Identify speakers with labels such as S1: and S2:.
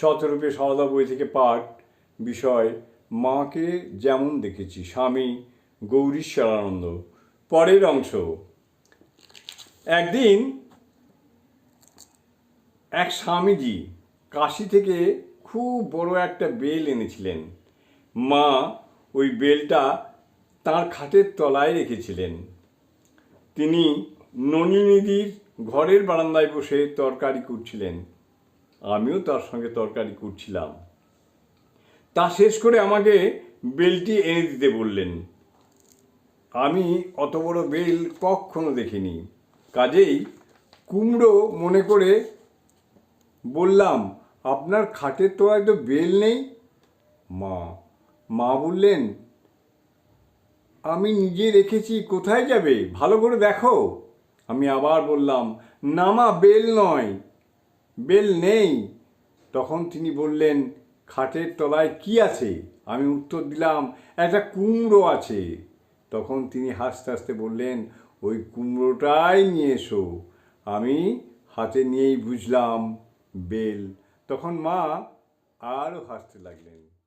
S1: শতরূপে সহদা বই থেকে পাঠ, বিষয়, মাকে যেমন দেখেছি, স্বামী গৌরীশ্বরানন্দ। পরের অংশ। একদিন এক স্বামীজি কাশি থেকে খুব বড় একটা বেল এনেছিলেন। মা ওই বেলটা তার খাটের তলায় রেখেছিলেন। তিনি ননিনিধির ঘরের বারান্দায় বসে তরকারি করছিলেন। আমিও তার সঙ্গে তরকারি করছিলাম। তা শেষ করে আমাকে বেলটি এনে দিতে বললেন। আমি অত বড় বেল কখনো দেখিনি। কাজেই কুমড়ো মনে করে বললাম, আপনার খাটের তো তো বেল নেই? মা মা বললেন, আমি নিজে রেখেছি, কোথায় যাবে? ভালো করে দেখো। আমি আবার বললাম, না মা, বেল নয়। বেল নেই। তখন তিনি বললেন, খাটের তলায় কি আছে? আমি উত্তর দিলাম, একটা কুমড়ো আছে। তখন তিনি হাসতে হাসতে বললেন, ওই কুমড়োটাই নিয়ে এসো। আমি হাতে নিয়েই বুঝলাম বেল। তখন মা আরও হাসতে লাগলেন।